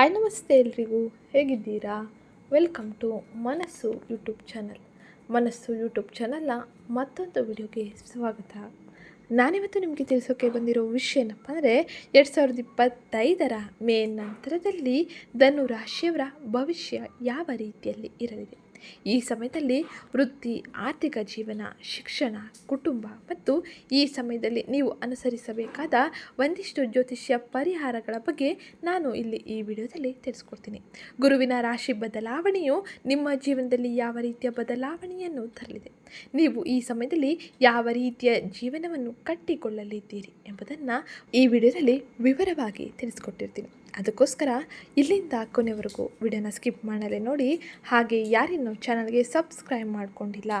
Hi ನಮಸ್ತೆ ಎಲ್ರಿಗೂ. ಹೇಗಿದ್ದೀರಾ? Welcome to Manassu YouTube channel. Manassu YouTube ಚಾನಲ್ನ ಮತ್ತೊಂದು ವಿಡಿಯೋಗೆ ಸ್ವಾಗತ. ನಾನಿವತ್ತು ನಿಮಗೆ ತಿಳಿಸೋಕೆ ಬಂದಿರೋ ವಿಷಯ ಏನಪ್ಪ ಅಂದರೆ, ಎರಡು ಸಾವಿರದ ಇಪ್ಪತ್ತೈದರ ಮೇ ನಂತರದಲ್ಲಿ ಧನು ರಾಶಿಯವರ ಭವಿಷ್ಯ ಯಾವ ರೀತಿಯಲ್ಲಿ ಇರಲಿದೆ? ಈ ಸಮಯದಲ್ಲಿ ವೃತ್ತಿ, ಆರ್ಥಿಕ ಜೀವನ, ಶಿಕ್ಷಣ, ಕುಟುಂಬ ಮತ್ತು ಈ ಸಮಯದಲ್ಲಿ ನೀವು ಅನುಸರಿಸಬೇಕಾದ ಒಂದಿಷ್ಟು ಜ್ಯೋತಿಷ್ಯ ಪರಿಹಾರಗಳ ಬಗ್ಗೆ ನಾನು ಇಲ್ಲಿ ಈ ವಿಡಿಯೋದಲ್ಲಿ ತಿಳಿಸ್ಕೊಡ್ತೀನಿ. ಗುರುವಿನ ರಾಶಿ ಬದಲಾವಣೆಯು ನಿಮ್ಮ ಜೀವನದಲ್ಲಿ ಯಾವ ರೀತಿಯ ಬದಲಾವಣೆಯನ್ನು ತರಲಿದೆ? ನೀವು ಈ ಸಮಯದಲ್ಲಿ ಯಾವ ರೀತಿಯ ಜೀವನವನ್ನು ಕಟ್ಟಿಕೊಳ್ಳಲಿದ್ದೀರಿ ಎಂಬುದನ್ನು ಈ ವಿಡಿಯೋದಲ್ಲಿ ವಿವರವಾಗಿ ತಿಳಿಸ್ಕೊಟ್ಟಿರ್ತೀನಿ. ಅದಕ್ಕೋಸ್ಕರ ಇಲ್ಲಿಂದ ಕೊನೆವರೆಗೂ ವಿಡಿಯೋನ ಸ್ಕಿಪ್ ಮಾಡಲೆ ನೋಡಿ. ಹಾಗೆ ಯಾರಿನ್ನೂ ಚಾನಲ್ಗೆ ಸಬ್ಸ್ಕ್ರೈಬ್ ಮಾಡ್ಕೊಂಡಿಲ್ಲ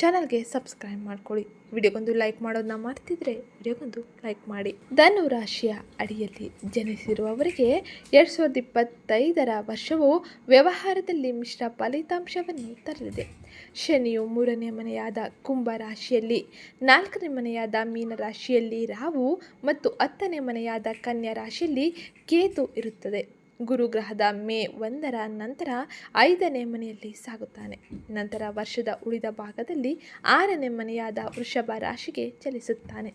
ಚಾನಲ್ಗೆ ಸಬ್ಸ್ಕ್ರೈಬ್ ಮಾಡ್ಕೊಳ್ಳಿ. ವಿಡಿಯೋಗೊಂದು ಲೈಕ್ ಮಾಡೋದನ್ನ ಮಾಡ್ತಿದ್ರೆ ವಿಡಿಯೋಗೊಂದು ಲೈಕ್ ಮಾಡಿ. ಧನು ರಾಶಿಯ ಅಡಿಯಲ್ಲಿ ಜನಿಸಿರುವವರಿಗೆ ಎರಡು ಸಾವಿರದ ಇಪ್ಪತ್ತೈದರ ವರ್ಷವು ವ್ಯವಹಾರದಲ್ಲಿ ಮಿಶ್ರ ಫಲಿತಾಂಶವನ್ನು ತರಲಿದೆ. ಶನಿಯು ಮೂರನೇ ಮನೆಯಾದ ಕುಂಭ ರಾಶಿಯಲ್ಲಿ, ನಾಲ್ಕನೇ ಮನೆಯಾದ ಮೀನ ರಾಶಿಯಲ್ಲಿ ರಾಹು ಮತ್ತು ಹತ್ತನೇ ಮನೆಯಾದ ಕನ್ಯಾ ರಾಶಿಯಲ್ಲಿ ಕೇತು ಇರುತ್ತದೆ. ಗುರುಗ್ರಹದ ಮೇ ಒಂದರ ನಂತರ ಐದನೇ ಮನೆಯಲ್ಲಿ ಸಾಗುತ್ತಾನೆ. ನಂತರ ವರ್ಷದ ಉಳಿದ ಭಾಗದಲ್ಲಿ ಆರನೇ ಮನೆಯಾದ ವೃಷಭ ರಾಶಿಗೆ ಚಲಿಸುತ್ತಾನೆ.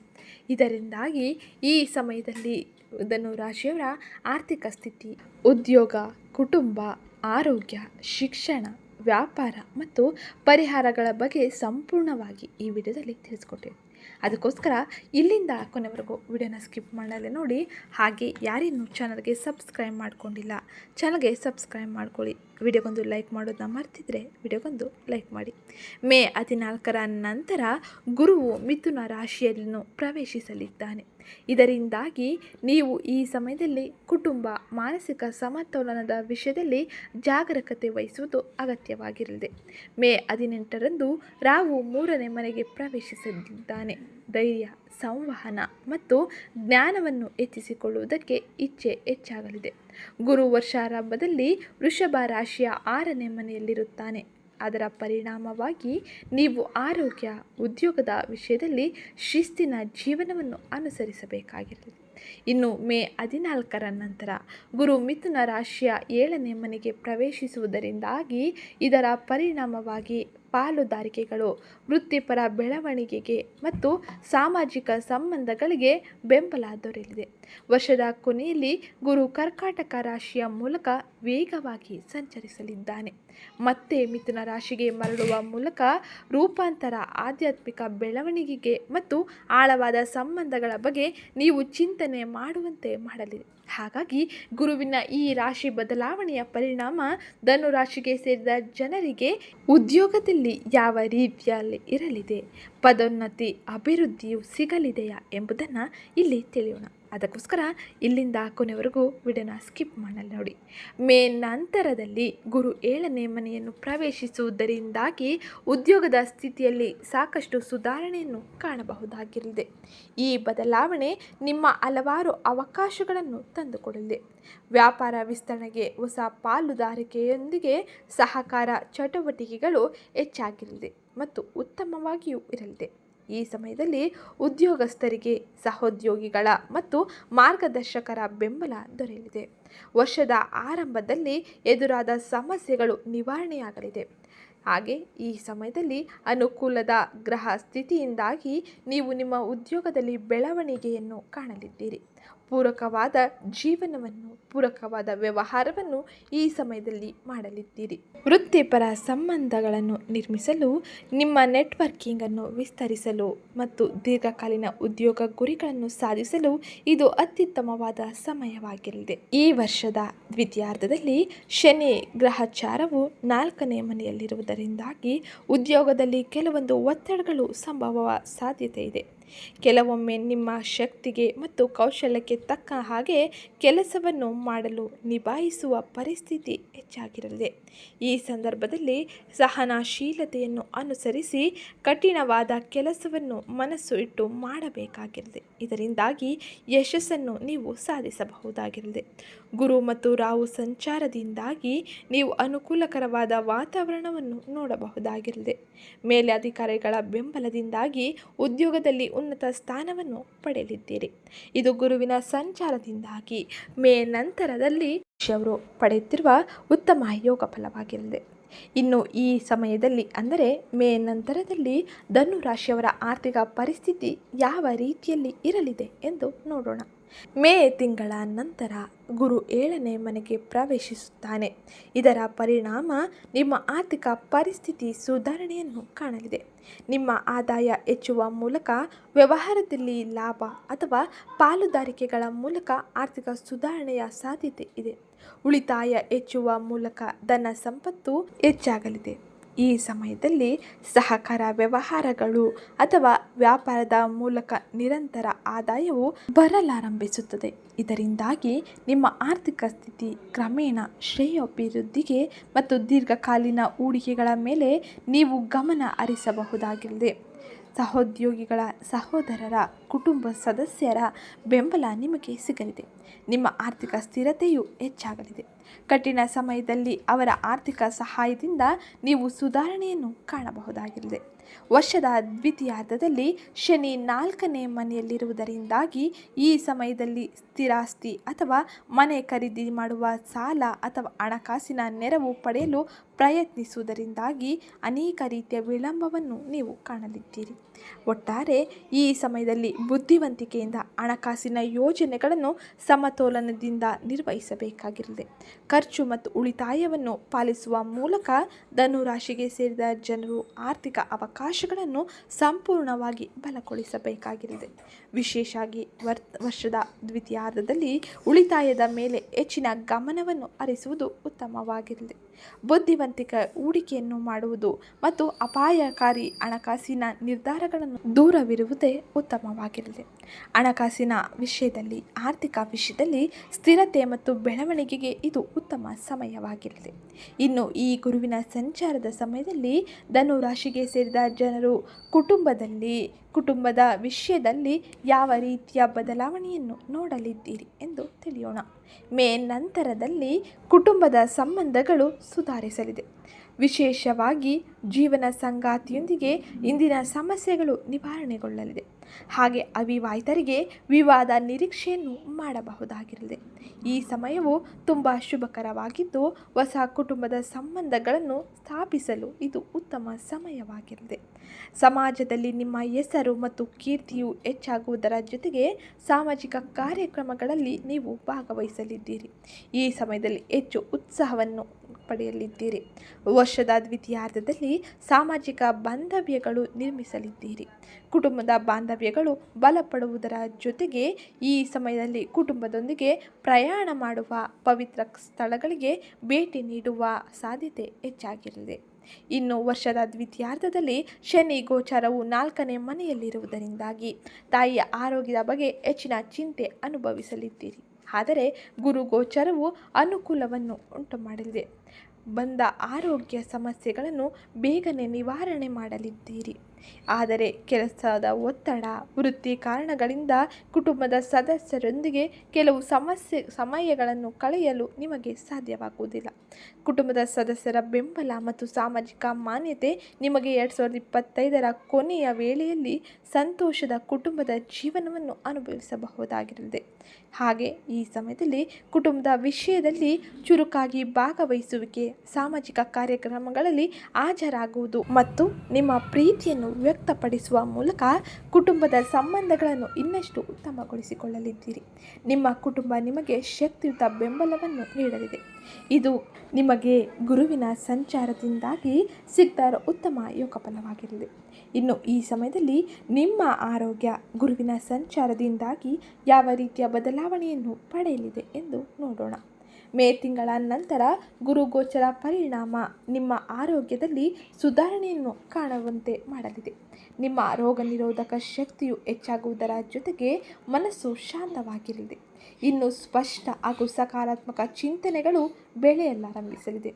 ಇದರಿಂದಾಗಿ ಈ ಸಮಯದಲ್ಲಿ ಧನುರಾಶಿಯವರ ಆರ್ಥಿಕ ಸ್ಥಿತಿ, ಉದ್ಯೋಗ, ಕುಟುಂಬ, ಆರೋಗ್ಯ, ಶಿಕ್ಷಣ, ವ್ಯಾಪಾರ ಮತ್ತು ಪರಿಹಾರಗಳ ಬಗ್ಗೆ ಸಂಪೂರ್ಣವಾಗಿ ಈ ವಿಡಿಯೋದಲ್ಲಿ ತಿಳಿಸ್ಕೊಟ್ಟಿವೆ ಅದಕ್ಕೋಸ್ಕರ ಇಲ್ಲಿಂದ ಕೊನೆವರೆಗೂ ವಿಡಿಯೋನ ಸ್ಕಿಪ್ ಮಾಡಲೆ ನೋಡಿ, ಹಾಗೆ ಯಾರಿನ್ನೂ ಚಾನಲ್ಗೆ ಸಬ್ಸ್ಕ್ರೈಬ್ ಮಾಡ್ಕೊಂಡಿಲ್ಲ, ಚಾನಲ್ಗೆ ಸಬ್ಸ್ಕ್ರೈಬ್ ಮಾಡ್ಕೊಳ್ಳಿ. ವಿಡಿಯೋಗೊಂದು ಲೈಕ್ ಮಾಡೋದನ್ನ ಮರ್ತಿದ್ರೆ ವಿಡಿಯೋಗೊಂದು ಲೈಕ್ ಮಾಡಿ. ಮೇ ಹದಿನಾಲ್ಕರ ನಂತರ ಗುರುವು ಮಿಥುನ ರಾಶಿಯಲ್ಲಿನೂ ಪ್ರವೇಶಿಸಲಿದ್ದಾನೆ. ಇದರಿಂದಾಗಿ ನೀವು ಈ ಸಮಯದಲ್ಲಿ ಕುಟುಂಬ, ಮಾನಸಿಕ ಸಮತೋಲನದ ವಿಷಯದಲ್ಲಿ ಜಾಗರೂಕತೆ ವಹಿಸುವುದು ಅಗತ್ಯವಾಗಿರಲಿದೆ. ಮೇ ಹದಿನೆಂಟರಂದು ರಾವು ಮೂರನೇ ಮನೆಗೆ ಪ್ರವೇಶಿಸಲಿದ್ದಾನೆ. ಧೈರ್ಯ, ಸಂವಹನ ಮತ್ತು ಜ್ಞಾನವನ್ನು ಹೆಚ್ಚಿಸಿಕೊಳ್ಳುವುದಕ್ಕೆ ಇಚ್ಛೆ ಹೆಚ್ಚಾಗಲಿದೆ. ಗುರು ವರ್ಷಾರಂಭದಲ್ಲಿ ವೃಷಭ ರಾಶಿಯ ಆರನೇ ಮನೆಯಲ್ಲಿರುತ್ತಾನೆ. ಅದರ ಪರಿಣಾಮವಾಗಿ ನೀವು ಆರೋಗ್ಯ, ಉದ್ಯೋಗದ ವಿಷಯದಲ್ಲಿ ಶಿಸ್ತಿನ ಜೀವನವನ್ನು ಅನುಸರಿಸಬೇಕಾಗಿರುತ್ತದೆ ಇನ್ನು ಮೇ ಹದಿನಾಲ್ಕರ ನಂತರ ಗುರು ಮಿಥುನ ರಾಶಿಯ ಏಳನೇ ಮನೆಗೆ ಪ್ರವೇಶಿಸುವುದರಿಂದಾಗಿ ಇದರ ಪರಿಣಾಮವಾಗಿ ಪಾಲುದಾರಿಕೆಗಳು, ವೃತ್ತಿಪರ ಬೆಳವಣಿಗೆಗೆ ಮತ್ತು ಸಾಮಾಜಿಕ ಸಂಬಂಧಗಳಿಗೆ ಬೆಂಬಲ ದೊರೆಯಲಿದೆ. ವರ್ಷದ ಕೊನೆಯಲ್ಲಿ ಗುರು ಕರ್ಕಾಟಕ ರಾಶಿಯ ಮೂಲಕ ವೇಗವಾಗಿ ಸಂಚರಿಸಲಿದ್ದಾನೆ. ಮತ್ತೆ ಮಿಥುನ ರಾಶಿಗೆ ಮರಳುವ ಮೂಲಕ ರೂಪಾಂತರ, ಆಧ್ಯಾತ್ಮಿಕ ಬೆಳವಣಿಗೆಗೆ ಮತ್ತು ಆಳವಾದ ಸಂಬಂಧಗಳ ಬಗ್ಗೆ ನೀವು ಚಿಂತನೆ ಮಾಡುವಂತೆ ಮಾಡಲಿದೆ ಹಾಗಾಗಿ ಗುರುವಿನ ಈ ರಾಶಿ ಬದಲಾವಣೆಯ ಪರಿಣಾಮ ಧನು ರಾಶಿಗೆ ಸೇರಿದ ಜನರಿಗೆ ಉದ್ಯೋಗದಲ್ಲಿ ಯಾವ ರೀತಿಯಲ್ಲಿ ಇರಲಿದೆ, ಪದೋನ್ನತಿ, ಅಭಿವೃದ್ಧಿಯು ಸಿಗಲಿದೆಯಾ ಎಂಬುದನ್ನು ಇಲ್ಲಿ ತಿಳಿಯೋಣ. ಅದಕ್ಕೋಸ್ಕರ ಇಲ್ಲಿಂದ ಕೊನೆವರೆಗೂ ವಿಡಿಯೋನ ಸ್ಕಿಪ್ ಮಾಡಲು ನೋಡಿ. ಮೇ ನಂತರದಲ್ಲಿ ಗುರು ಏಳನೇ ಮನೆಯನ್ನು ಪ್ರವೇಶಿಸುವುದರಿಂದಾಗಿ ಉದ್ಯೋಗದ ಸ್ಥಿತಿಯಲ್ಲಿ ಸಾಕಷ್ಟು ಸುಧಾರಣೆಯನ್ನು ಕಾಣಬಹುದಾಗಿರಲಿದೆ. ಈ ಬದಲಾವಣೆ ನಿಮ್ಮ ಹಲವಾರು ಅವಕಾಶಗಳನ್ನು ತಂದುಕೊಡಲಿದೆ. ವ್ಯಾಪಾರ ವಿಸ್ತರಣೆಗೆ ಹೊಸ ಪಾಲುದಾರಿಕೆಯೊಂದಿಗೆ ಸಹಕಾರ ಚಟುವಟಿಕೆಗಳು ಹೆಚ್ಚಾಗಿರಲಿದೆ ಮತ್ತು ಉತ್ತಮವಾಗಿಯೂ ಇರಲಿದೆ. ಈ ಸಮಯದಲ್ಲಿ ಉದ್ಯೋಗಸ್ಥರಿಗೆ ಸಹೋದ್ಯೋಗಿಗಳ ಮತ್ತು ಮಾರ್ಗದರ್ಶಕರ ಬೆಂಬಲ ದೊರೆಯಲಿದೆ. ವರ್ಷದ ಆರಂಭದಲ್ಲಿ ಎದುರಾದ ಸಮಸ್ಯೆಗಳು ನಿವಾರಣೆಯಾಗಲಿದೆ. ಹಾಗೆ ಈ ಸಮಯದಲ್ಲಿ ಅನುಕೂಲದ ಗ್ರಹ ಸ್ಥಿತಿಯಿಂದಾಗಿ ನೀವು ನಿಮ್ಮ ಉದ್ಯೋಗದಲ್ಲಿ ಬೆಳವಣಿಗೆಯನ್ನು ಕಾಣಲಿದ್ದೀರಿ. ಪೂರಕವಾದ ಜೀವನವನ್ನು, ಪೂರಕವಾದ ವ್ಯವಹಾರವನ್ನು ಈ ಸಮಯದಲ್ಲಿ ಮಾಡಲಿದ್ದೀರಿ. ವೃತ್ತಿಪರ ಸಂಬಂಧಗಳನ್ನು ನಿರ್ಮಿಸಲು, ನಿಮ್ಮ ನೆಟ್ವರ್ಕಿಂಗನ್ನು ವಿಸ್ತರಿಸಲು ಮತ್ತು ದೀರ್ಘಕಾಲೀನ ಉದ್ಯೋಗ ಗುರಿಗಳನ್ನು ಸಾಧಿಸಲು ಇದು ಅತ್ಯುತ್ತಮವಾದ ಸಮಯವಾಗಿರಲಿದೆ. ಈ ವರ್ಷದ ದ್ವಿತೀಯಾರ್ಧದಲ್ಲಿ ಶನಿ ಗ್ರಹಚಾರವು ನಾಲ್ಕನೇ ಮನೆಯಲ್ಲಿರುವುದರಿಂದಾಗಿ ಉದ್ಯೋಗದಲ್ಲಿ ಕೆಲವೊಂದು ಒತ್ತಡಗಳು ಸಂಭವ ಸಾಧ್ಯತೆ ಇದೆ ಕೆಲವೊಮ್ಮೆ ನಿಮ್ಮ ಶಕ್ತಿಗೆ ಮತ್ತು ಕೌಶಲ್ಯಕ್ಕೆ ತಕ್ಕ ಹಾಗೆ ಕೆಲಸವನ್ನು ಮಾಡಲು ನಿಭಾಯಿಸುವ ಪರಿಸ್ಥಿತಿ ಹೆಚ್ಚಾಗಿರಲಿದೆ. ಈ ಸಂದರ್ಭದಲ್ಲಿ ಸಹನಶೀಲತೆಯನ್ನು ಅನುಸರಿಸಿ ಕಠಿಣವಾದ ಕೆಲಸವನ್ನು ಮನಸ್ಸು ಇಟ್ಟು ಮಾಡಬೇಕಾಗಿರಲಿದೆ. ಇದರಿಂದಾಗಿ ಯಶಸ್ಸನ್ನು ನೀವು ಸಾಧಿಸಬಹುದಾಗಿರಲಿದೆ. ಗುರು ಮತ್ತು ರಾವು ಸಂಚಾರದಿಂದಾಗಿ ನೀವು ಅನುಕೂಲಕರವಾದ ವಾತಾವರಣವನ್ನು ನೋಡಬಹುದಾಗಿರಲಿದೆ. ಮೇಲೆ ಅಧಿಕಾರಿಗಳ ಬೆಂಬಲದಿಂದಾಗಿ ಉದ್ಯೋಗದಲ್ಲಿ ಉನ್ನತ ಸ್ಥಾನವನ್ನು ಪಡೆಯಲಿದ್ದೀರಿ. ಇದು ಗುರುವಿನ ಸಂಚಾರದಿಂದಾಗಿ ಮೇ ನಂತರದಲ್ಲಿ ಅವರು ಪಡೆಯುತ್ತಿರುವ ಉತ್ತಮ ಯೋಗ ಫಲವಾಗಿರಲಿದೆ. ಇನ್ನು ಈ ಸಮಯದಲ್ಲಿ ಅಂದರೆ ಮೇ ನಂತರದಲ್ಲಿ ಧನು ರಾಶಿಯವರ ಆರ್ಥಿಕ ಪರಿಸ್ಥಿತಿ ಯಾವ ರೀತಿಯಲ್ಲಿ ಇರಲಿದೆ ಎಂದು ನೋಡೋಣ. ಮೇ ತಿಂಗಳ ನಂತರ ಗುರು ಏಳನೇ ಮನೆಗೆ ಪ್ರವೇಶಿಸುತ್ತಾನೆ. ಇದರ ಪರಿಣಾಮ ನಿಮ್ಮ ಆರ್ಥಿಕ ಪರಿಸ್ಥಿತಿ ಸುಧಾರಣೆಯನ್ನು ಕಾಣಲಿದೆ. ನಿಮ್ಮ ಆದಾಯ ಹೆಚ್ಚುವ ಮೂಲಕ ವ್ಯವಹಾರದಲ್ಲಿ ಲಾಭ ಅಥವಾ ಪಾಲುದಾರಿಕೆಗಳ ಮೂಲಕ ಆರ್ಥಿಕ ಸುಧಾರಣೆಯ ಸಾಧ್ಯತೆ ಇದೆ. ಉಳಿತಾಯ ಹೆಚ್ಚುವ ಮೂಲಕ ಧನ ಸಂಪತ್ತು ಹೆಚ್ಚಾಗಲಿದೆ. ಈ ಸಮಯದಲ್ಲಿ ಸಹಕಾರ ವ್ಯವಹಾರಗಳು ಅಥವಾ ವ್ಯಾಪಾರದ ಮೂಲಕ ನಿರಂತರ ಆದಾಯವು ಬರಲಾರಂಭಿಸುತ್ತದೆ. ಇದರಿಂದಾಗಿ ನಿಮ್ಮ ಆರ್ಥಿಕ ಸ್ಥಿತಿ ಕ್ರಮೇಣ ಶ್ರೇಯೋಭಿವೃದ್ಧಿಗೆ ಮತ್ತು ದೀರ್ಘಕಾಲೀನ ಹೂಡಿಕೆಗಳ ಮೇಲೆ ನೀವು ಗಮನ ಹರಿಸಬಹುದಾಗಿದೆ. ಸಹೋದ್ಯೋಗಿಗಳ ಸಹೋದರರ ಕುಟುಂಬ ಸದಸ್ಯರ ಬೆಂಬಲ ನಿಮಗೆ ಸಿಗಲಿದೆ. ನಿಮ್ಮ ಆರ್ಥಿಕ ಸ್ಥಿರತೆಯು ಹೆಚ್ಚಾಗಲಿದೆ. ಕಠಿಣ ಸಮಯದಲ್ಲಿ ಅವರ ಆರ್ಥಿಕ ಸಹಾಯದಿಂದ ನೀವು ಸುಧಾರಣೆಯನ್ನು ಕಾಣಬಹುದಾಗಿದೆ ವರ್ಷದ ದ್ವಿತೀಯಾರ್ಧದಲ್ಲಿ ಶನಿ ನಾಲ್ಕನೇ ಮನೆಯಲ್ಲಿರುವುದರಿಂದಾಗಿ ಈ ಸಮಯದಲ್ಲಿ ಸ್ಥಿರಾಸ್ತಿ ಅಥವಾ ಮನೆ ಖರೀದಿ ಮಾಡುವ ಸಾಲ ಅಥವಾ ಹಣಕಾಸಿನ ನೆರವು ಪಡೆಯಲು ಪ್ರಯತ್ನಿಸುವುದರಿಂದಾಗಿ ಅನೇಕ ರೀತಿಯ ವಿಳಂಬವನ್ನು ನೀವು ಕಾಣಲಿದ್ದೀರಿ. ಒಟ್ಟಾರೆ ಈ ಸಮಯದಲ್ಲಿ ಬುದ್ಧಿವಂತಿಕೆಯಿಂದ ಹಣಕಾಸಿನ ಯೋಜನೆಗಳನ್ನು ಸಮತೋಲನದಿಂದ ನಿರ್ವಹಿಸಬೇಕಾಗಿರಲಿದೆ. ಖರ್ಚು ಮತ್ತು ಉಳಿತಾಯವನ್ನು ಪಾಲಿಸುವ ಮೂಲಕ ಧನುರಾಶಿಗೆ ಸೇರಿದ ಜನರು ಆರ್ಥಿಕ ಅವಕಾಶಗಳನ್ನು ಸಂಪೂರ್ಣವಾಗಿ ಬಲಗೊಳಿಸಬೇಕಾಗಿರಲಿದೆ. ವಿಶೇಷವಾಗಿ ವರ್, ವರ್ಷದ ದ್ವಿತೀಯಾರ್ಧದಲ್ಲಿ ಉಳಿತಾಯದ ಮೇಲೆ ಹೆಚ್ಚಿನ ಗಮನವನ್ನು ಹರಿಸುವುದು ಉತ್ತಮವಾಗಿರಲಿದೆ. ಬುದ್ಧಿವಂತಿಕ ಹೂಡಿಕೆಯನ್ನು ಮಾಡುವುದು ಮತ್ತು ಅಪಾಯಕಾರಿ ಹಣಕಾಸಿನ ನಿರ್ಧಾರಗಳನ್ನು ದೂರವಿರುವುದೇ ಉತ್ತಮವಾಗಿರಲಿದೆ ಹಣಕಾಸಿನ ವಿಷಯದಲ್ಲಿ, ಆರ್ಥಿಕ ವಿಷಯದಲ್ಲಿ ಸ್ಥಿರತೆ ಮತ್ತು ಬೆಳವಣಿಗೆಗೆ ಇದು ಉತ್ತಮ ಸಮಯವಾಗಿರಲಿದೆ ಇನ್ನು ಈ ಗುರುವಿನ ಸಂಚಾರದ ಸಮಯದಲ್ಲಿ ಧನು ರಾಶಿಗೆ ಸೇರಿದ ಜನರು ಕುಟುಂಬದಲ್ಲಿ ಕುಟುಂಬದ ವಿಷಯದಲ್ಲಿ ಯಾವ ರೀತಿಯ ಬದಲಾವಣೆಯನ್ನು ನೋಡಲಿದ್ದೀರಿ ಎಂದು ತಿಳಿಯೋಣ. ಮೇ ನಂತರದಲ್ಲಿ ಕುಟುಂಬದ ಸಂಬಂಧಗಳು ಸುಧಾರಿಸಲಿದೆ. ವಿಶೇಷವಾಗಿ ಜೀವನ ಸಂಗಾತಿಯೊಂದಿಗೆ ಇಂದಿನ ಸಮಸ್ಯೆಗಳು ನಿವಾರಣೆಗೊಳ್ಳಲಿದೆ. ಹಾಗೆ ಅವಿವಾಹಿತರಿಗೆ ವಿವಾದ ನಿರೀಕ್ಷೆಯನ್ನು ಮಾಡಬಹುದಾಗಿರಲಿದೆ ಈ ಸಮಯವು ತುಂಬ ಶುಭಕರವಾಗಿದ್ದು, ಹೊಸ ಕುಟುಂಬದ ಸಂಬಂಧಗಳನ್ನು ಸ್ಥಾಪಿಸಲು ಇದು ಉತ್ತಮ ಸಮಯವಾಗಿರಲಿದೆ ಸಮಾಜದಲ್ಲಿ ನಿಮ್ಮ ಹೆಸರು ಮತ್ತು ಕೀರ್ತಿಯು ಹೆಚ್ಚಾಗುವುದರ ಜೊತೆಗೆ ಸಾಮಾಜಿಕ ಕಾರ್ಯಕ್ರಮಗಳಲ್ಲಿ ನೀವು ಭಾಗವಹಿಸಲಿದ್ದೀರಿ. ಈ ಸಮಯದಲ್ಲಿ ಹೆಚ್ಚು ಉತ್ಸಾಹವನ್ನು ಪಡೆಯಲಿದ್ದೀರಿ. ವರ್ಷದ ದ್ವಿತೀಯಾರ್ಧದಲ್ಲಿ ಸಾಮಾಜಿಕ ಬಾಂಧವ್ಯಗಳು ನಿರ್ಮಿಸಲಿದ್ದೀರಿ. ಕುಟುಂಬದ ಬಾಂಧವ್ಯಗಳು ಬಲಪಡುವುದರ ಜೊತೆಗೆ ಈ ಸಮಯದಲ್ಲಿ ಕುಟುಂಬದೊಂದಿಗೆ ಪ್ರಯಾಣ ಮಾಡುವ ಪವಿತ್ರ ಸ್ಥಳಗಳಿಗೆ ಭೇಟಿ ನೀಡುವ ಸಾಧ್ಯತೆ ಹೆಚ್ಚಾಗಿರಲಿದೆ. ಇನ್ನು ವರ್ಷದ ದ್ವಿತೀಯಾರ್ಧದಲ್ಲಿ ಶನಿ ಗೋಚಾರವು ನಾಲ್ಕನೇ ಮನೆಯಲ್ಲಿರುವುದರಿಂದಾಗಿ ತಾಯಿಯ ಆರೋಗ್ಯದ ಬಗ್ಗೆ ಹೆಚ್ಚಿನ ಚಿಂತೆ ಅನುಭವಿಸಲಿದ್ದೀರಿ. ಆದರೆ ಗುರು ಗೋಚಾರವು ಅನುಕೂಲವನ್ನು ಉಂಟು ಮಾಡಲಿದೆ. ಬಂದ ಆರೋಗ್ಯ ಸಮಸ್ಯೆಗಳನ್ನು ಬೇಗನೆ ನಿವಾರಣೆ ಮಾಡಲಿದ್ದೀರಿ. ಆದರೆ ಕೆಲಸದ ಒತ್ತಡ, ವೃತ್ತಿ ಕಾರಣಗಳಿಂದ ಕುಟುಂಬದ ಸದಸ್ಯರೊಂದಿಗೆ ಕೆಲವು ಸಮಸ್ಯೆ, ಸಮಯಗಳನ್ನು ಕಳೆಯಲು ನಿಮಗೆ ಸಾಧ್ಯವಾಗುವುದಿಲ್ಲ. ಕುಟುಂಬದ ಸದಸ್ಯರ ಬೆಂಬಲ ಮತ್ತು ಸಾಮಾಜಿಕ ಮಾನ್ಯತೆ ನಿಮಗೆ ಎರಡು ಸಾವಿರದ ಇಪ್ಪತ್ತೈದರ ಕೊನೆಯ ವೇಳೆಯಲ್ಲಿ ಸಂತೋಷದ ಕುಟುಂಬದ ಜೀವನವನ್ನು ಅನುಭವಿಸಬಹುದಾಗಿರಲಿದೆ. ಹಾಗೆ ಈ ಸಮಯದಲ್ಲಿ ಕುಟುಂಬದ ವಿಷಯದಲ್ಲಿ ಚುರುಕಾಗಿ ಭಾಗವಹಿಸುವಿಕೆ, ಸಾಮಾಜಿಕ ಕಾರ್ಯಕ್ರಮಗಳಲ್ಲಿ ಹಾಜರಾಗುವುದು ಮತ್ತು ನಿಮ್ಮ ಪ್ರೀತಿಯನ್ನು ವ್ಯಕ್ತಪಡಿಸುವ ಮೂಲಕ ಕುಟುಂಬದ ಸಂಬಂಧಗಳನ್ನು ಇನ್ನಷ್ಟು ಉತ್ತಮಗೊಳಿಸಿಕೊಳ್ಳಲಿದ್ದೀರಿ. ನಿಮ್ಮ ಕುಟುಂಬ ನಿಮಗೆ ಶಕ್ತಿಯುತ ಬೆಂಬಲವನ್ನು ನೀಡಲಿದೆ. ಇದು ನಿಮಗೆ ಗುರುವಿನ ಸಂಚಾರದಿಂದಾಗಿ ಸಿಗ್ತಾರ ಉತ್ತಮ ಯೋಗಫಲವಾಗಿರಲಿದೆ ಇನ್ನು ಈ ಸಮಯದಲ್ಲಿ ನಿಮ್ಮ ಆರೋಗ್ಯ ಗುರುವಿನ ಸಂಚಾರದಿಂದಾಗಿ ಯಾವ ರೀತಿಯ ಬದಲಾವಣೆಯನ್ನು ಪಡೆಯಲಿದೆ ಎಂದು ನೋಡೋಣ. ಮೇ ತಿಂಗಳ ನಂತರ ಗುರುಗೋಚರ ಪರಿಣಾಮ ನಿಮ್ಮ ಆರೋಗ್ಯದಲ್ಲಿ ಸುಧಾರಣೆಯನ್ನು ಕಾಣುವಂತೆ ಮಾಡಲಿದೆ. ನಿಮ್ಮ ರೋಗ ನಿರೋಧಕ ಶಕ್ತಿಯು ಹೆಚ್ಚಾಗುವುದರ ಜೊತೆಗೆ ಮನಸ್ಸು ಶಾಂತವಾಗಿರಲಿದೆ. ಇನ್ನು ಸ್ಪಷ್ಟ ಹಾಗೂ ಸಕಾರಾತ್ಮಕ ಚಿಂತನೆಗಳು ಬೆಳೆಯಲಾರಂಭಿಸಲಿದೆ.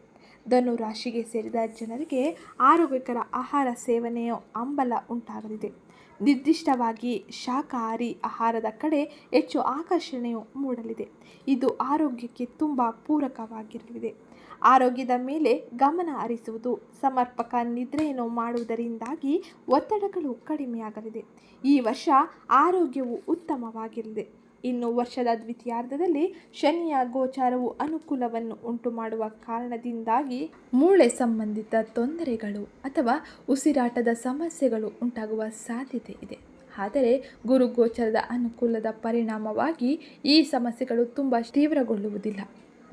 ಧನು ರಾಶಿಗೆ ಸೇರಿದ ಜನರಿಗೆ ಆರೋಗ್ಯಕರ ಆಹಾರ ಸೇವನೆಯ ಹಂಬಲ ಉಂಟಾಗಲಿದೆ. ನಿರ್ದಿಷ್ಟವಾಗಿ ಶಾಖಾಹಾರಿ ಆಹಾರದ ಕಡೆ ಹೆಚ್ಚು ಆಕರ್ಷಣೆಯು ಮೂಡಲಿದೆ. ಇದು ಆರೋಗ್ಯಕ್ಕೆ ತುಂಬ ಪೂರಕವಾಗಿರಲಿದೆ. ಆರೋಗ್ಯದ ಮೇಲೆ ಗಮನ ಹರಿಸುವುದು, ಸಮರ್ಪಕ ನಿದ್ರೆಯನ್ನು ಮಾಡುವುದರಿಂದಾಗಿ ಒತ್ತಡಗಳು ಕಡಿಮೆಯಾಗಲಿದೆ. ಈ ವರ್ಷ ಆರೋಗ್ಯವು ಉತ್ತಮವಾಗಿರಲಿದೆ. ಇನ್ನು ವರ್ಷದ ದ್ವಿತೀಯಾರ್ಧದಲ್ಲಿ ಶನಿಯ ಗೋಚಾರವು ಅನುಕೂಲವನ್ನು ಉಂಟು ಮಾಡುವ ಕಾರಣದಿಂದಾಗಿ ಮೂಳೆ ಸಂಬಂಧಿತ ತೊಂದರೆಗಳು ಅಥವಾ ಉಸಿರಾಟದ ಸಮಸ್ಯೆಗಳು ಉಂಟಾಗುವ ಸಾಧ್ಯತೆ ಇದೆ. ಆದರೆ ಗುರು ಗೋಚರದ ಅನುಕೂಲದ ಪರಿಣಾಮವಾಗಿ ಈ ಸಮಸ್ಯೆಗಳು ತುಂಬ ತೀವ್ರಗೊಳ್ಳುವುದಿಲ್ಲ.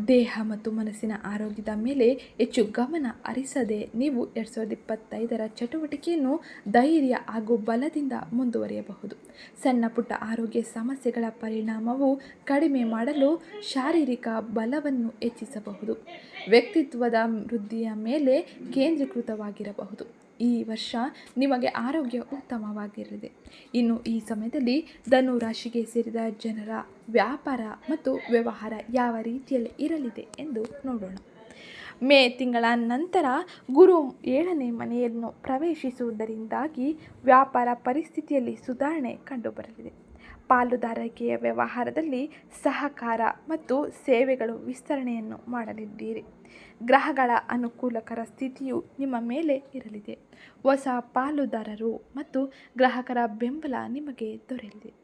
ದೇಹ ಮತ್ತು ಮನಸ್ಸಿನ ಆರೋಗ್ಯದ ಮೇಲೆ ಹೆಚ್ಚು ಗಮನ ಹರಿಸದೆ ನೀವು ಎರಡು ಸಾವಿರದ ಇಪ್ಪತ್ತೈದರ ಚಟುವಟಿಕೆಯನ್ನು ಧೈರ್ಯ ಹಾಗೂ ಬಲದಿಂದ ಮುಂದುವರಿಯಬಹುದು. ಸಣ್ಣ ಪುಟ್ಟ ಆರೋಗ್ಯ ಸಮಸ್ಯೆಗಳ ಪರಿಣಾಮವು ಕಡಿಮೆ ಮಾಡಲು ಶಾರೀರಿಕ ಬಲವನ್ನು ಹೆಚ್ಚಿಸಬಹುದು. ವ್ಯಕ್ತಿತ್ವದ ವೃದ್ಧಿಯ ಮೇಲೆ ಕೇಂದ್ರೀಕೃತವಾಗಿರಬಹುದು. ಈ ವರ್ಷ ನಿಮಗೆ ಆರೋಗ್ಯ ಉತ್ತಮವಾಗಿರಲಿದೆ ಇನ್ನು ಈ ಸಮಯದಲ್ಲಿ ಧನು ರಾಶಿಗೆ ಸೇರಿದ ಜನರ ವ್ಯಾಪಾರ ಮತ್ತು ವ್ಯವಹಾರ ಯಾವ ರೀತಿಯಲ್ಲಿ ಇರಲಿದೆ ಎಂದು ನೋಡೋಣ. ಮೇ ತಿಂಗಳ ನಂತರ ಗುರು ಏಳನೇ ಮನೆಯನ್ನು ಪ್ರವೇಶಿಸುವುದರಿಂದಾಗಿ ವ್ಯಾಪಾರ ಪರಿಸ್ಥಿತಿಯಲ್ಲಿ ಸುಧಾರಣೆ ಕಂಡುಬರಲಿದೆ. ಪಾಲುದಾರಿಕೆಯ ವ್ಯವಹಾರದಲ್ಲಿ ಸಹಕಾರ ಮತ್ತು ಸೇವೆಗಳು ವಿಸ್ತರಣೆಯನ್ನು ಮಾಡಲಿದ್ದೀರಿ. ಗ್ರಹಗಳ ಅನುಕೂಲಕರ ಸ್ಥಿತಿಯು ನಿಮ್ಮ ಮೇಲೆ ಇರಲಿದೆ. ಹೊಸ ಪಾಲುದಾರರು ಮತ್ತು ಗ್ರಾಹಕರ ಬೆಂಬಲ ನಿಮಗೆ ದೊರೆಯಲಿದೆ.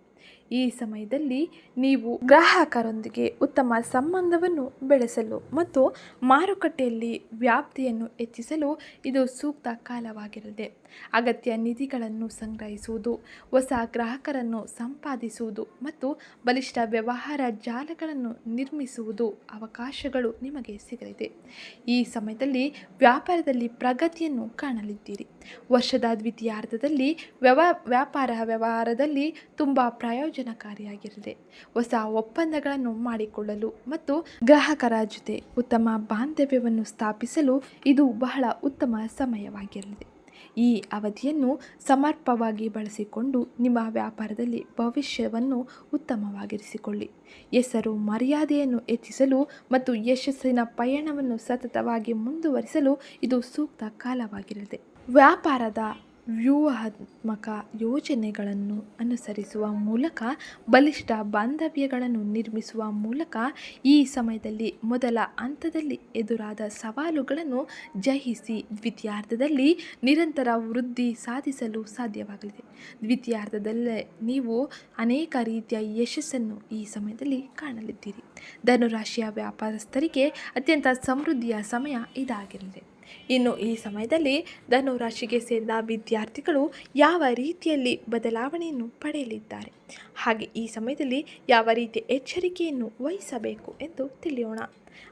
ಈ ಸಮಯದಲ್ಲಿ ನೀವು ಗ್ರಾಹಕರೊಂದಿಗೆ ಉತ್ತಮ ಸಂಬಂಧವನ್ನು ಬೆಳೆಸಲು ಮತ್ತು ಮಾರುಕಟ್ಟೆಯಲ್ಲಿ ವ್ಯಾಪ್ತಿಯನ್ನು ಹೆಚ್ಚಿಸಲು ಇದು ಸೂಕ್ತ ಕಾಲವಾಗಿರಲಿದೆ. ಅಗತ್ಯ ನಿಧಿಗಳನ್ನು ಸಂಗ್ರಹಿಸುವುದು, ಹೊಸ ಗ್ರಾಹಕರನ್ನು ಸಂಪಾದಿಸುವುದು ಮತ್ತು ಬಲಿಷ್ಠ ವ್ಯವಹಾರ ಜಾಲಗಳನ್ನು ನಿರ್ಮಿಸುವುದು ಅವಕಾಶಗಳು ನಿಮಗೆ ಸಿಗಲಿದೆ. ಈ ಸಮಯದಲ್ಲಿ ವ್ಯಾಪಾರದಲ್ಲಿ ಪ್ರಗತಿಯನ್ನು ಕಾಣಲಿದ್ದೀರಿ. ವರ್ಷದ ದ್ವಿತೀಯಾರ್ಧದಲ್ಲಿ ವ್ಯವ, ವ್ಯಾಪಾರ ವ್ಯವಹಾರದಲ್ಲಿ ತುಂಬ ಪ್ರಯೋಜನಕಾರಿಯಾಗಿರಲಿದೆ ಹೊಸ ಒಪ್ಪಂದಗಳನ್ನು ಮಾಡಿಕೊಳ್ಳಲು ಮತ್ತು ಗ್ರಾಹಕರ ಜೊತೆ ಉತ್ತಮ ಬಾಂಧವ್ಯವನ್ನು ಸ್ಥಾಪಿಸಲು ಇದು ಬಹಳ ಉತ್ತಮ ಸಮಯವಾಗಿರಲಿದೆ. ಈ ಅವಧಿಯನ್ನು ಸಮರ್ಪವಾಗಿ ಬಳಸಿಕೊಂಡು ನಿಮ್ಮ ವ್ಯಾಪಾರದಲ್ಲಿ ಭವಿಷ್ಯವನ್ನು ಉತ್ತಮವಾಗಿರಿಸಿಕೊಳ್ಳಿ. ಹೆಸರು, ಮರ್ಯಾದೆಯನ್ನು ಹೆಚ್ಚಿಸಲು ಮತ್ತು ಯಶಸ್ಸಿನ ಪಯಣವನ್ನು ಸತತವಾಗಿ ಮುಂದುವರಿಸಲು ಇದು ಸೂಕ್ತ ಕಾಲವಾಗಿರಲಿದೆ. ವ್ಯಾಪಾರದ ವ್ಯೂಹಾತ್ಮಕ ಯೋಜನೆಗಳನ್ನು ಅನುಸರಿಸುವ ಮೂಲಕ, ಬಲಿಷ್ಠ ಬಾಂಧವ್ಯಗಳನ್ನು ನಿರ್ಮಿಸುವ ಮೂಲಕ ಈ ಸಮಯದಲ್ಲಿ ಮೊದಲ ಹಂತದಲ್ಲಿ ಎದುರಾದ ಸವಾಲುಗಳನ್ನು ಜಯಿಸಿ ದ್ವಿತೀಯಾರ್ಧದಲ್ಲಿ ನಿರಂತರ ವೃದ್ಧಿ ಸಾಧಿಸಲು ಸಾಧ್ಯವಾಗಲಿದೆ. ದ್ವಿತೀಯಾರ್ಧದಲ್ಲೇ ನೀವು ಅನೇಕ ರೀತಿಯ ಯಶಸ್ಸನ್ನು ಈ ಸಮಯದಲ್ಲಿ ಕಾಣಲಿದ್ದೀರಿ. ಧನುರಾಶಿಯ ವ್ಯಾಪಾರಸ್ಥರಿಗೆ ಅತ್ಯಂತ ಸಮೃದ್ಧಿಯ ಸಮಯ ಇದಾಗಿರಲಿದೆ ಇನ್ನು ಈ ಸಮಯದಲ್ಲಿ ಧನು ರಾಶಿಗೆ ಸೇರಿದ ವಿದ್ಯಾರ್ಥಿಗಳು ಯಾವ ರೀತಿಯಲ್ಲಿ ಬದಲಾವಣೆಯನ್ನು ಪಡೆಯಲಿದ್ದಾರೆ? ಹಾಗೆ ಈ ಸಮಯದಲ್ಲಿ ಯಾವ ರೀತಿಯ ಎಚ್ಚರಿಕೆಯನ್ನು ವಹಿಸಬೇಕು ಎಂದು ತಿಳಿಯೋಣ.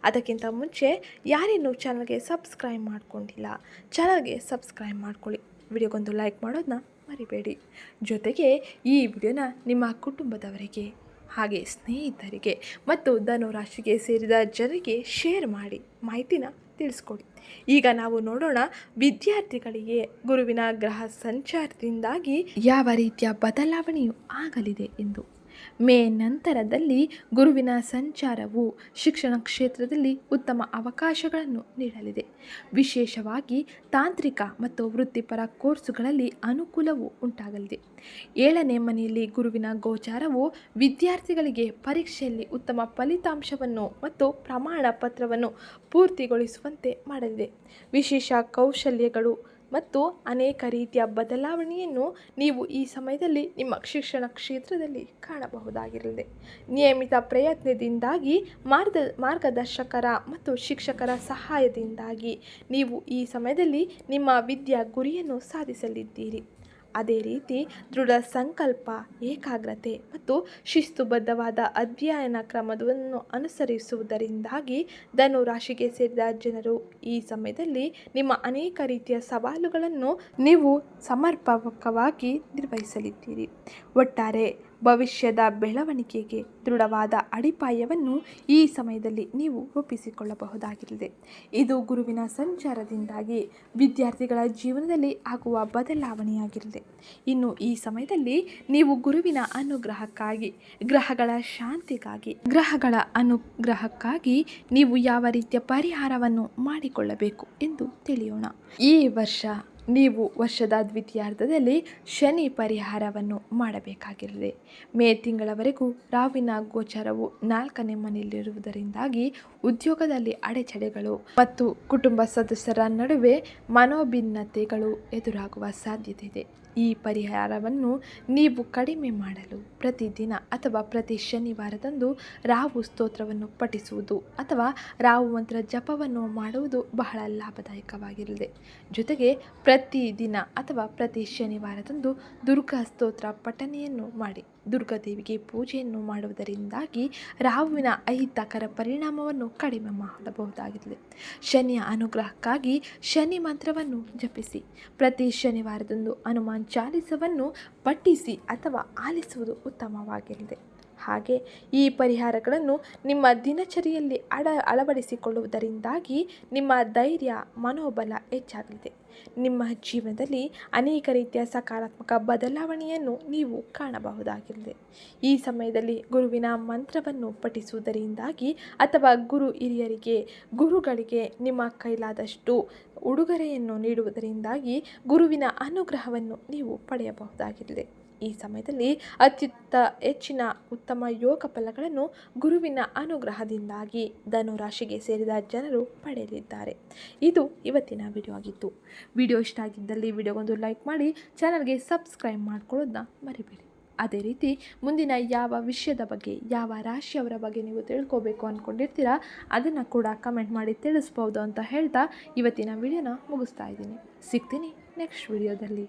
ಅದಕ್ಕಿಂತ ಮುಂಚೆ ಯಾರೇನು ಚಾನಲ್ಗೆ ಸಬ್ಸ್ಕ್ರೈಬ್ ಮಾಡ್ಕೊಂಡಿಲ್ಲ, ಚಾನಲ್ಗೆ ಸಬ್ಸ್ಕ್ರೈಬ್ ಮಾಡ್ಕೊಳ್ಳಿ. ವಿಡಿಯೋಗೊಂದು ಲೈಕ್ ಮಾಡೋದನ್ನ ಮರಿಬೇಡಿ. ಜೊತೆಗೆ ಈ ವಿಡಿಯೋನ ನಿಮ್ಮ ಕುಟುಂಬದವರಿಗೆ, ಹಾಗೆ ಸ್ನೇಹಿತರಿಗೆ ಮತ್ತು ಧನು ರಾಶಿಗೆ ಸೇರಿದ ಜನರಿಗೆ ಶೇರ್ ಮಾಡಿ, ಮಾಹಿತಿನ ತಿಳಿಸ್ಕೊಡಿ. ಈಗ ನಾವು ನೋಡೋಣ ವಿದ್ಯಾರ್ಥಿಗಳಿಗೆ ಗುರುವಿನ ಗ್ರಹ ಸಂಚಾರದಿಂದಾಗಿ ಯಾವ ರೀತಿಯ ಬದಲಾವಣೆಯು ಆಗಲಿದೆ ಎಂದು. ಮೇ ನಂತರದಲ್ಲಿ ಗುರುವಿನ ಸಂಚಾರವು ಶಿಕ್ಷಣ ಕ್ಷೇತ್ರದಲ್ಲಿ ಉತ್ತಮ ಅವಕಾಶಗಳನ್ನು ನೀಡಲಿದೆ. ವಿಶೇಷವಾಗಿ ತಾಂತ್ರಿಕ ಮತ್ತು ವೃತ್ತಿಪರ ಕೋರ್ಸುಗಳಲ್ಲಿ ಅನುಕೂಲವು ಉಂಟಾಗಲಿದೆ. ಏಳನೇ ಮನೆಯಲ್ಲಿ ಗುರುವಿನ ಗೋಚಾರವು ವಿದ್ಯಾರ್ಥಿಗಳಿಗೆ ಪರೀಕ್ಷೆಯಲ್ಲಿ ಉತ್ತಮ ಫಲಿತಾಂಶವನ್ನು ಮತ್ತು ಪ್ರಮಾಣ ಪತ್ರವನ್ನು ಪೂರ್ತಿಗೊಳಿಸುವಂತೆ ಮಾಡಲಿದೆ. ವಿಶೇಷ ಕೌಶಲ್ಯಗಳು ಮತ್ತು ಅನೇಕ ರೀತಿಯ ಬದಲಾವಣೆಯನ್ನು ನೀವು ಈ ಸಮಯದಲ್ಲಿ ನಿಮ್ಮ ಶಿಕ್ಷಣ ಕ್ಷೇತ್ರದಲ್ಲಿ ಕಾಣಬಹುದಾಗಿರಲಿದೆ. ನಿಯಮಿತ ಪ್ರಯತ್ನದಿಂದಾಗಿ ಮಾರ್ಗ ಮಾರ್ಗದರ್ಶಕರ ಮತ್ತು ಶಿಕ್ಷಕರ ಸಹಾಯದಿಂದಾಗಿ ನೀವು ಈ ಸಮಯದಲ್ಲಿ ನಿಮ್ಮ ವಿದ್ಯಾ ಗುರಿಯನ್ನು ಸಾಧಿಸಲಿದ್ದೀರಿ. ಅದೇ ರೀತಿ ದೃಢ ಸಂಕಲ್ಪ, ಏಕಾಗ್ರತೆ ಮತ್ತು ಶಿಸ್ತುಬದ್ಧವಾದ ಅಧ್ಯಯನ ಕ್ರಮವನ್ನು ಅನುಸರಿಸುವುದರಿಂದಾಗಿ ಧನು ರಾಶಿಗೆ ಸೇರಿದ ಜನರು ಈ ಸಮಯದಲ್ಲಿ ನಿಮ್ಮ ಅನೇಕ ರೀತಿಯ ಸವಾಲುಗಳನ್ನು ನೀವು ಸಮರ್ಪಕವಾಗಿ ನಿರ್ವಹಿಸಲಿದ್ದೀರಿ. ಒಟ್ಟಾರೆ ಭವಿಷ್ಯದ ಬೆಳವಣಿಗೆಗೆ ದೃಢವಾದ ಅಡಿಪಾಯವನ್ನು ಈ ಸಮಯದಲ್ಲಿ ನೀವು ರೂಪಿಸಿಕೊಳ್ಳಬಹುದಾಗಿರಲಿದೆ. ಇದು ಗುರುವಿನ ಸಂಚಾರದಿಂದಾಗಿ ವಿದ್ಯಾರ್ಥಿಗಳ ಜೀವನದಲ್ಲಿ ಆಗುವ ಬದಲಾವಣೆಯಾಗಿರಲಿದೆ. ಇನ್ನು ಈ ಸಮಯದಲ್ಲಿ ನೀವು ಗುರುವಿನ ಅನುಗ್ರಹಕ್ಕಾಗಿ, ಗ್ರಹಗಳ ಶಾಂತಿಗಾಗಿ, ಗ್ರಹಗಳ ಅನುಗ್ರಹಕ್ಕಾಗಿ ನೀವು ಯಾವ ರೀತಿಯ ಪರಿಹಾರವನ್ನು ಮಾಡಿಕೊಳ್ಳಬೇಕು ಎಂದು ತಿಳಿಯೋಣ. ಈ ವರ್ಷ ನೀವು ವರ್ಷದ ದ್ವಿತೀಯಾರ್ಧದಲ್ಲಿ ಶನಿ ಪರಿಹಾರವನ್ನು ಮಾಡಬೇಕಾಗಿರಲಿ. ಮೇ ತಿಂಗಳವರೆಗೂ ರಾವಿನ ಗೋಚರವು ನಾಲ್ಕನೇ ಮನೆಯಲ್ಲಿರುವುದರಿಂದಾಗಿ ಉದ್ಯೋಗದಲ್ಲಿ ಅಡೆಚಡೆಗಳು ಮತ್ತು ಕುಟುಂಬ ಸದಸ್ಯರ ನಡುವೆ ಮನೋಭಿನ್ನತೆಗಳು ಎದುರಾಗುವ ಸಾಧ್ಯತೆ ಇದೆ ಈ ಪರಿಹಾರವನ್ನು ನೀವು ಕಡಿಮೆ ಮಾಡಲು ಪ್ರತಿದಿನ ಅಥವಾ ಪ್ರತಿ ಶನಿವಾರದಂದು ರಾವು ಸ್ತೋತ್ರವನ್ನು ಪಠಿಸುವುದು ಅಥವಾ ರಾವು ಮಂತ್ರ ಜಪವನ್ನು ಮಾಡುವುದು ಬಹಳ ಲಾಭದಾಯಕವಾಗಿರಲಿದೆ ಜೊತೆಗೆ ಪ್ರತಿದಿನ ಅಥವಾ ಪ್ರತಿ ಶನಿವಾರದಂದು ದುರ್ಗಾ ಸ್ತೋತ್ರ ಪಠನೆಯನ್ನು ಮಾಡಿ. ದುರ್ಗಾದೇವಿಗೆ ಪೂಜೆಯನ್ನು ಮಾಡುವುದರಿಂದಾಗಿ ರಾಹುವಿನ ಅಹಿತಕರ ಪರಿಣಾಮವನ್ನು ಕಡಿಮೆ ಮಾಡಬಹುದಾಗಿದೆ. ಶನಿಯ ಅನುಗ್ರಹಕ್ಕಾಗಿ ಶನಿ ಮಂತ್ರವನ್ನು ಜಪಿಸಿ. ಪ್ರತಿ ಶನಿವಾರದಂದು ಹನುಮಾನ್ ಚಾಲಿಸವನ್ನು ಪಠಿಸಿ ಅಥವಾ ಆಲಿಸುವುದು ಉತ್ತಮವಾಗಿರಲಿದೆ. ಹಾಗೆ ಈ ಪರಿಹಾರಗಳನ್ನು ನಿಮ್ಮ ದಿನಚರಿಯಲ್ಲಿ ಅಡ ಅಳವಡಿಸಿಕೊಳ್ಳುವುದರಿಂದಾಗಿ ನಿಮ್ಮ ಧೈರ್ಯ, ಮನೋಬಲ ಹೆಚ್ಚಾಗಲಿದೆ. ನಿಮ್ಮ ಜೀವನದಲ್ಲಿ ಅನೇಕ ರೀತಿಯ ಸಕಾರಾತ್ಮಕ ಬದಲಾವಣೆಯನ್ನು ನೀವು ಕಾಣಬಹುದಾಗಿದೆ. ಈ ಸಮಯದಲ್ಲಿ ಗುರುವಿನ ಮಂತ್ರವನ್ನು ಪಠಿಸುವುದರಿಂದಾಗಿ ಅಥವಾ ಗುರು ಹಿರಿಯರಿಗೆ, ಗುರುಗಳಿಗೆ ನಿಮ್ಮ ಕೈಲಾದಷ್ಟು ಉಡುಗೊರೆಯನ್ನು ನೀಡುವುದರಿಂದಾಗಿ ಗುರುವಿನ ಅನುಗ್ರಹವನ್ನು ನೀವು ಪಡೆಯಬಹುದಾಗಿದೆ. ಈ ಸಮಯದಲ್ಲಿ ಅತ್ಯುತ್ತ ಹೆಚ್ಚಿನ ಉತ್ತಮ ಯೋಗ ಫಲಗಳನ್ನು ಗುರುವಿನ ಅನುಗ್ರಹದಿಂದಾಗಿ ಧನುರಾಶಿಗೆ ಸೇರಿದ ಜನರು ಪಡೆಯಲಿದ್ದಾರೆ. ಇದು ಇವತ್ತಿನ ವಿಡಿಯೋ ಆಗಿತ್ತು. ವಿಡಿಯೋ ಇಷ್ಟ ಆಗಿದ್ದಲ್ಲಿ ವಿಡಿಯೋಗೊಂದು ಲೈಕ್ ಮಾಡಿ ಚಾನಲ್ಗೆ ಸಬ್ಸ್ಕ್ರೈಬ್ ಮಾಡ್ಕೊಳ್ಳೋದನ್ನ ಮರಿಬೇಡಿ. ಅದೇ ರೀತಿ ಮುಂದಿನ ಯಾವ ವಿಷಯದ ಬಗ್ಗೆ, ಯಾವ ರಾಶಿಯವರ ಬಗ್ಗೆ ನೀವು ತಿಳ್ಕೊಬೇಕು ಅಂದ್ಕೊಂಡಿರ್ತೀರಾ ಅದನ್ನು ಕೂಡ ಕಮೆಂಟ್ ಮಾಡಿ ತಿಳಿಸ್ಬೋದು ಅಂತ ಹೇಳ್ತಾ ಇವತ್ತಿನ ವಿಡಿಯೋನ ಮುಗಿಸ್ತಾ ಇದ್ದೀನಿ. ಸಿಗ್ತೀನಿ ನೆಕ್ಸ್ಟ್ ವಿಡಿಯೋದಲ್ಲಿ